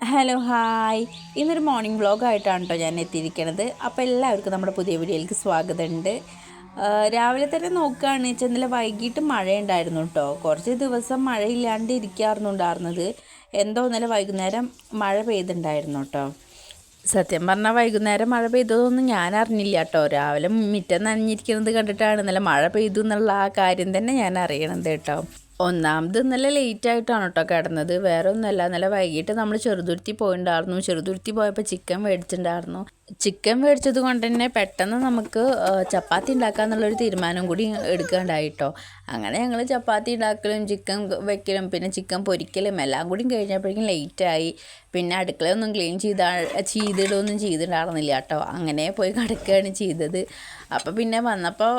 Hello hi. ഇന്നൊരു morning വ്ളോഗായിട്ടാണ് കേട്ടോ ഞാൻ എത്തിയിരിക്കുന്നത് അപ്പോൾ എല്ലാവർക്കും നമ്മുടെ പുതിയ വീഡിയോയിലേക്ക് സ്വാഗതമുണ്ട്. രാവിലെ തന്നെ നോക്കുകയാണെന്ന് വെച്ചാൽ ഇന്നലെ വൈകിട്ട് മഴയുണ്ടായിരുന്നു കേട്ടോ. കുറച്ച് ദിവസം മഴയില്ലാണ്ട് ഇരിക്കാറുന്നു ഉണ്ടായിരുന്നത്. എന്തോ ഇന്നലെ വൈകുന്നേരം മഴ പെയ്തിട്ടുണ്ടായിരുന്നു കേട്ടോ. സത്യം പറഞ്ഞാൽ വൈകുന്നേരം മഴ പെയ്തതൊന്നും ഞാൻ അറിഞ്ഞില്ല കേട്ടോ. രാവിലെ മുറ്റം നനഞ്ഞിരിക്കുന്നത് കണ്ടിട്ടാണ് ഇന്നലെ മഴ പെയ്തു എന്നുള്ള ആ കാര്യം തന്നെ ഞാൻ അറിയണത് കേട്ടോ. ഒന്നാമത് ഇന്നലെ ലേറ്റ് ആയിട്ടാണ് കേട്ടോ കിടന്നത്. വേറെ ഒന്നുമല്ല ഇന്നലെ വൈകിട്ട് നമ്മൾ ചെറുതുരുത്തി പോയിണ്ടായിരുന്നു. ചെറുതുരുത്തി പോയപ്പോൾ ചിക്കൻ മേടിച്ചിട്ടുണ്ടായിരുന്നു ചിക്കൻ മേടിച്ചത് കൊണ്ട് തന്നെ പെട്ടെന്ന് നമുക്ക് ചപ്പാത്തി ഉണ്ടാക്കാന്നുള്ളൊരു തീരുമാനം കൂടി എടുക്കേണ്ടായിട്ടോ അങ്ങനെ ഞങ്ങൾ ചപ്പാത്തി ഉണ്ടാക്കലും ചിക്കൻ വെക്കലും പിന്നെ ചിക്കൻ പൊരിക്കലും എല്ലാം കൂടി കഴിഞ്ഞപ്പോഴേക്കും ലേറ്റായി പിന്നെ അടുക്കളയൊന്നും ക്ലീൻ ചെയ്താ ചെയ്തിടുകയൊന്നും ചെയ്തിട്ടുണ്ടായിരുന്നില്ല കേട്ടോ. അങ്ങനെ പോയി കിടക്കുകയാണ് ചെയ്തത്. അപ്പോൾ പിന്നെ വന്നപ്പോൾ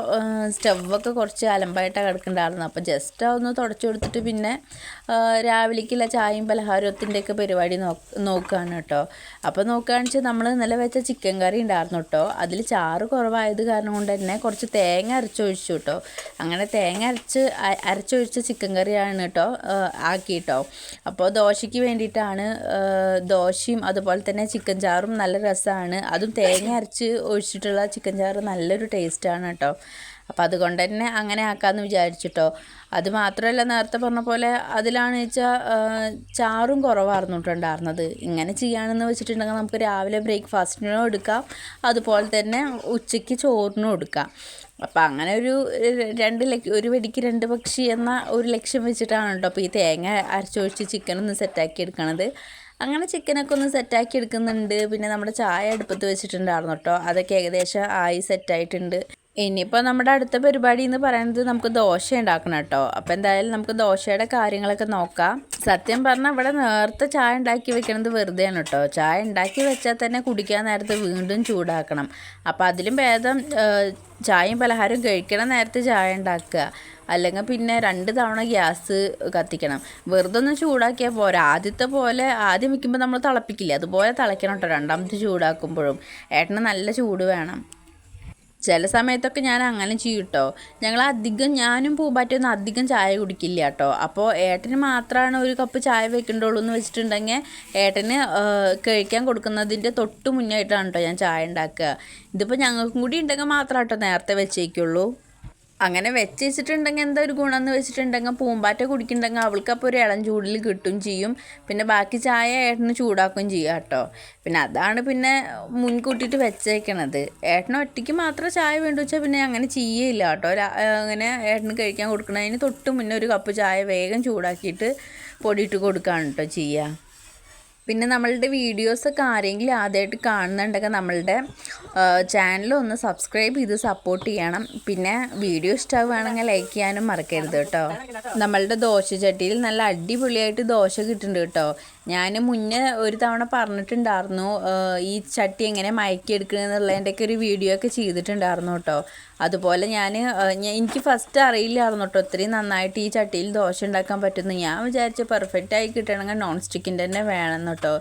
സ്റ്റവൊക്കെ കുറച്ച് അലമ്പായിട്ടാണ് കിടക്കുന്നുണ്ടായിരുന്നു അപ്പോൾ ജസ്റ്റ് ഒന്ന് തുടച്ചു കൊടുത്തിട്ട് പിന്നെ രാവിലേക്കുള്ള ചായയും പലഹാരത്തിന്റെയൊക്കെ പരിപാടി നോക്കുകയാണ് കേട്ടോ. അപ്പോൾ നോക്കുകയാണെന്ന് വെച്ചാൽ നമ്മൾ ഇന്നലെ വെച്ച ചിക്കൻ കറി ഉണ്ടായിരുന്നു കേട്ടോ. അതിൽ ചാറ് കുറവായത് കാരണം കൊണ്ട് തന്നെ കുറച്ച് തേങ്ങ അരച്ചൊഴിച്ചു കേട്ടോ. അങ്ങനെ തേങ്ങ അ- അരച്ചൊഴിച്ച ചിക്കൻ കറിയാണ് കേട്ടോ ആക്കി കേട്ടോ അപ്പോൾ ദോശയ്ക്ക് വേണ്ടിയിട്ടാണ് ദോശയും അതുപോലെ തന്നെ ചിക്കൻ ചാറും നല്ല രസമാണ് അതും തേങ്ങ അരച്ച് ഒഴിച്ചിട്ടുള്ള ചിക്കൻ ചാറ് നല്ലൊരു ടേസ്റ്റാണ് കേട്ടോ അപ്പോൾ അതുകൊണ്ട് തന്നെ അങ്ങനെ ആക്കാമെന്ന് വിചാരിച്ചിട്ടോ. അത് മാത്രമല്ല നേരത്തെ പറഞ്ഞ പോലെ അതിലാണ് വെച്ചാൽ ചാറും കുറവായിരുന്നു ഉണ്ടായിരുന്നത് ഇങ്ങനെ ചെയ്യുകയാണെന്ന് വെച്ചിട്ടുണ്ടെങ്കിൽ നമുക്ക് രാവിലെ ബ്രേക്ക്ഫാസ്റ്റിനും എടുക്കാം. അതുപോലെ തന്നെ ഉച്ചയ്ക്ക് ചോറിനും എടുക്കാം. അപ്പം അങ്ങനെ ഒരു രണ്ട് ഒരു വെടിക്ക് രണ്ട് പക്ഷി എന്ന ഒരു ലക്ഷ്യം വെച്ചിട്ടാണ് കേട്ടോ അപ്പോൾ ഈ തേങ്ങ അരച്ചൊഴിച്ച് ചിക്കനൊന്ന് സെറ്റാക്കി എടുക്കണത്. അങ്ങനെ ചിക്കനൊക്കെ ഒന്ന് സെറ്റാക്കി എടുക്കുന്നുണ്ട്. പിന്നെ നമ്മുടെ ചായ അടുപ്പത്ത് വെച്ചിട്ടുണ്ടായിരുന്നു കേട്ടോ അതൊക്കെ ഏകദേശം ആയി സെറ്റായിട്ടുണ്ട് ഇനിയിപ്പോൾ നമ്മുടെ അടുത്ത പരിപാടി എന്ന് പറയുന്നത് നമുക്ക് ദോശ ഉണ്ടാക്കണം കേട്ടോ. അപ്പോൾ എന്തായാലും നമുക്ക് ദോശയുടെ കാര്യങ്ങളൊക്കെ നോക്കാം. സത്യം പറഞ്ഞാൽ ഇവിടെ നേരത്തെ ചായ ഉണ്ടാക്കി വെക്കണത് വെറുതെയാണ് കേട്ടോ. ചായ ഉണ്ടാക്കി വെച്ചാൽ തന്നെ കുടിക്കാൻ നേരത്തെ വീണ്ടും ചൂടാക്കണം. അപ്പോൾ അതിലും ഭേദം ചായയും പലഹാരവും കഴിക്കണ നേരത്തെ ചായ ഉണ്ടാക്കുക. അല്ലെങ്കിൽ പിന്നെ രണ്ട് തവണ ഗ്യാസ് കത്തിക്കണം. വെറുതെ ഒന്ന് ചൂടാക്കിയാൽ പോരാ. ആദ്യത്തെ പോലെ ആദ്യം വെക്കുമ്പോൾ നമ്മൾ തിളപ്പിക്കില്ലേ? അതുപോലെ തിളയ്ക്കണം കേട്ടോ. രണ്ടാമത്തെ ചൂടാക്കുമ്പോഴും. ഏട്ടന് നല്ല ചൂട് വേണം. ചില സമയത്തൊക്കെ ഞാൻ അങ്ങനെ ചെയ്യും കേട്ടോ ഞങ്ങൾ അധികം ഞാനും പൂമ്പാറ്റൊന്നും അധികം ചായ കുടിക്കില്ല കേട്ടോ അപ്പോൾ ഏട്ടന് മാത്രമാണ് ഒരു കപ്പ് ചായ വെക്കേണ്ടുള്ളൂ എന്ന് വെച്ചിട്ടുണ്ടെങ്കിൽ ഏട്ടന് കഴിക്കാൻ കൊടുക്കുന്നതിന്റെ തൊട്ട് മുന്നായിട്ടാണ് കേട്ടോ ഞാൻ ചായ ഉണ്ടാക്കുക. ഇതിപ്പോൾ ഞങ്ങൾക്കും കൂടി ഉണ്ടെങ്കിൽ മാത്രം കേട്ടോ നേരത്തെ വെച്ചേക്കുള്ളൂ. അങ്ങനെ വെച്ച് വെച്ചിട്ടുണ്ടെങ്കിൽ എന്താ ഒരു ഗുണം എന്ന് വെച്ചിട്ടുണ്ടെങ്കിൽ പൂമ്പാറ്റ കുടിക്കുന്നുണ്ടെങ്കിൽ അവൾക്ക് അപ്പോൾ ഒരു ഇളം ചൂടിൽ കിട്ടും ചെയ്യും. പിന്നെ ബാക്കി ചായ ഏട്ടന് ചൂടാക്കുകയും ചെയ്യുക കേട്ടോ. പിന്നെ അതാണ് പിന്നെ മുൻകൂട്ടിയിട്ട് വെച്ചേക്കണത്. ഏട്ടന് ഒറ്റയ്ക്ക് മാത്രം ചായ വേണ്ടു വെച്ചാൽ പിന്നെ അങ്ങനെ ചെയ്യേയില്ല കേട്ടോ. അങ്ങനെ ഏട്ടന് കഴിക്കാൻ കൊടുക്കുന്നതിന് തൊട്ട് മുന്നേ ഒരു കപ്പ് ചായ വേഗം ചൂടാക്കിയിട്ട് പൊടിയിട്ട് കൊടുക്കുകയാണ് കേട്ടോ ചെയ്യുക. പിന്നെ നമ്മളുടെ വീഡിയോസൊക്കെ ആരെങ്കിലും ആദ്യമായിട്ട് കാണുന്നുണ്ടെങ്കിൽ നമ്മളുടെ ചാനൽ ഒന്ന് സബ്സ്ക്രൈബ് ചെയ്ത് സപ്പോർട്ട് ചെയ്യണം. പിന്നെ വീഡിയോ ഇഷ്ടമാവുകയാണെങ്കിൽ ലൈക്ക് ചെയ്യാനും മറക്കരുത് കേട്ടോ. നമ്മളുടെ ദോശ ചട്ടിയിൽ നല്ല അടിപൊളിയായിട്ട് ദോശ കിട്ടുന്നുണ്ട് കേട്ടോ. ഞാൻ മുന്നേ ഒരു തവണ പറഞ്ഞിട്ടുണ്ടായിരുന്നു ഈ ചട്ടി എങ്ങനെ മയക്കിയെടുക്കണമെന്നുള്ളതിന്റെയൊക്കെ ഒരു വീഡിയോ ഒക്കെ ചെയ്തിട്ടുണ്ടായിരുന്നു കേട്ടോ. അതുപോലെ ഞാൻ എനിക്ക് ഫസ്റ്റ് അറിയില്ലായിരുന്നു കേട്ടോ ഒത്തിരി നന്നായിട്ട് ഈ ചട്ടിയിൽ ദോശ ഉണ്ടാക്കാൻ പറ്റുന്നു ഞാൻ വിചാരിച്ച പെർഫെക്റ്റ് ആയി കിട്ടണമെങ്കിൽ നോൺ സ്റ്റിക്കിന്റെ തന്നെ വേണം കേട്ടോ.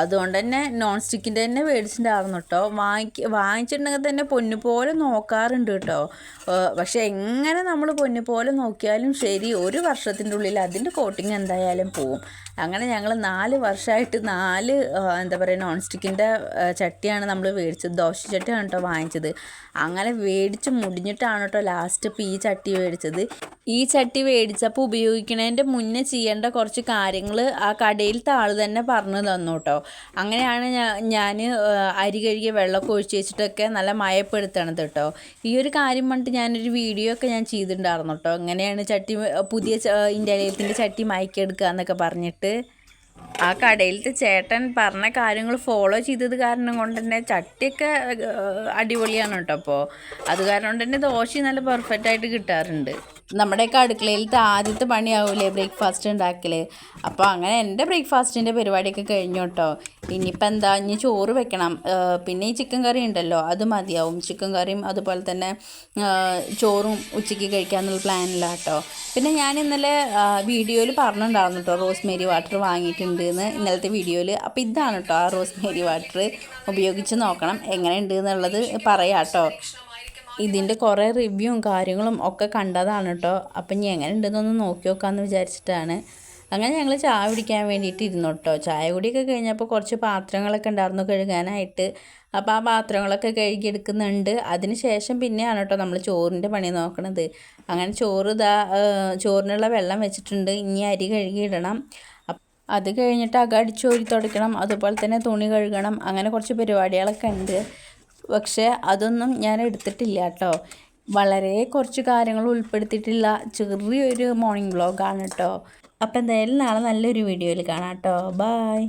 അതുകൊണ്ട് തന്നെ നോൺ സ്റ്റിക്കിന്റെ തന്നെ മേടിച്ചിട്ടുണ്ടായിരുന്നു കേട്ടോ. വാങ്ങിക്ക് വാങ്ങിച്ചിട്ടുണ്ടെങ്കിൽ തന്നെ പൊന്നു പോലെ നോക്കാറുണ്ട് കേട്ടോ. പക്ഷേ എങ്ങനെ നമ്മൾ പൊന്നു പോലെ നോക്കിയാലും ശരി ഒരു വർഷത്തിന്റെ ഉള്ളിൽ അതിന്റെ കോട്ടിങ് എന്തായാലും പോവും. അങ്ങനെ ഞങ്ങൾ നാല് വർഷമായിട്ട് നാല് എന്താ പറയുക നോൺ സ്റ്റിക്കിന്റെ ചട്ടിയാണ് നമ്മൾ മേടിച്ചത്. ദോശ ചട്ടിയാണ് കേട്ടോ വാങ്ങിച്ചത്. അങ്ങനെ മേടിച്ച് മുടിഞ്ഞിട്ടാണ് കേട്ടോ ലാസ്റ്റ് ഇപ്പോൾ ഈ ചട്ടി മേടിച്ചത്. ഈ ചട്ടി മേടിച്ചപ്പോൾ ഉപയോഗിക്കുന്നതിന്റെ മുന്നേ ചെയ്യേണ്ട കുറച്ച് കാര്യങ്ങൾ ആ കടയിലത്തെ ആൾ തന്നെ പറഞ്ഞു തന്നു കേട്ടോ അങ്ങനെയാണ് ഞാൻ അരി കഴുകിയ വെള്ളമൊക്കെ ഒഴിച്ച് വെച്ചിട്ടൊക്കെ നല്ല മയപ്പെടുത്തണത് കേട്ടോ ഈ ഒരു കാര്യം പറഞ്ഞിട്ട് ഞാനൊരു വീഡിയോ ഒക്കെ ഞാൻ ചെയ്തിട്ടുണ്ടായിരുന്നു കേട്ടോ എങ്ങനെയാണ് ചട്ടി പുതിയ ഇന്ത്യയിലത്തിന്റെ ചട്ടി മയക്കെടുക്കുക എന്നൊക്കെ പറഞ്ഞിട്ട് ആ കടയിലത്തെ ചേട്ടൻ പറഞ്ഞ കാര്യങ്ങൾ ഫോളോ ചെയ്തത് കാരണം കൊണ്ട് തന്നെ ചട്ടിയൊക്കെ അടിപൊളിയാണ് കേട്ടോ അപ്പോൾ അത് കാരണം കൊണ്ട് തന്നെ ദോശ നല്ല പെർഫെക്റ്റ് ആയിട്ട് കിട്ടാറുണ്ട്. നമ്മുടെയൊക്കെ അടുക്കളയിലത്തെ ആദ്യത്തെ പണിയാവൂലേ ബ്രേക്ക്ഫാസ്റ്റ് ഉണ്ടാക്കൽ അപ്പോൾ അങ്ങനെ എന്റെ ബ്രേക്ക്ഫാസ്റ്റിന്റെ പരിപാടിയൊക്കെ കഴിഞ്ഞു കേട്ടോ ഇനിയിപ്പോൾ എന്താ ഇനി ചോറ് വെക്കണം. പിന്നെ ഈ ചിക്കൻ കറി ഉണ്ടല്ലോ അത് മതിയാവും. ചിക്കൻ കറിയും അതുപോലെ തന്നെ ചോറും ഉച്ചയ്ക്ക് കഴിക്കാമെന്നുള്ള പ്ലാനില്ല കേട്ടോ പിന്നെ ഞാൻ ഇന്നലെ വീഡിയോയിൽ പറഞ്ഞിട്ടുണ്ടായിരുന്നു കേട്ടോ റോസ്മേരി വാട്ടർ വാങ്ങിയിട്ടുണ്ട് എന്ന് ഇന്നലത്തെ വീഡിയോയിൽ അപ്പോൾ ഇതാണ് കേട്ടോ ആ റോസ്മേരി വാട്ടർ ഉപയോഗിച്ച് നോക്കണം എങ്ങനെ ഉണ്ട് എന്നുള്ളത് പറയാം കേട്ടോ ഇതിന്റെ കുറേ റിവ്യൂവും കാര്യങ്ങളും ഒക്കെ കണ്ടതാണ് കേട്ടോ അപ്പം ഇനി എങ്ങനെ ഉണ്ടെന്നൊന്ന് നോക്കി നോക്കാമെന്ന് വിചാരിച്ചിട്ടാണ്. അങ്ങനെ ഞങ്ങൾ ചായ കുടിക്കാൻ വേണ്ടിയിട്ട് ഇരുന്നു കേട്ടോ ചായ കുടിയൊക്കെ കഴിഞ്ഞപ്പോൾ കുറച്ച് പാത്രങ്ങളൊക്കെ ഉണ്ടായിരുന്നു കഴുകാനായിട്ട്. അപ്പോൾ ആ പാത്രങ്ങളൊക്കെ കഴുകിയെടുക്കുന്നുണ്ട് അതിന് ശേഷം പിന്നെയാണ് കേട്ടോ നമ്മൾ ചോറിന്റെ പണി നോക്കണത്. അങ്ങനെ ചോറ് ഇതാ ചോറിനുള്ള വെള്ളം വെച്ചിട്ടുണ്ട്. ഇനി അരി കഴുകിയിടണം അത് കഴിഞ്ഞിട്ട് അകടിച്ചോരി തുടയ്ക്കണം അതുപോലെ തന്നെ തുണി കഴുകണം. അങ്ങനെ കുറച്ച് പരിപാടികളൊക്കെ ഉണ്ട്. പക്ഷേ അതൊന്നും ഞാൻ എടുത്തിട്ടില്ല കേട്ടോ. വളരെ കുറച്ച് കാര്യങ്ങൾ ഉൾപ്പെടുത്തിയിട്ടുള്ള ചെറിയൊരു മോർണിംഗ് വ്ളോഗാണ് കേട്ടോ. അപ്പോൾ എന്തായാലും നാളെ നല്ലൊരു വീഡിയോയിൽ കാണാം കേട്ടോ. ബായ്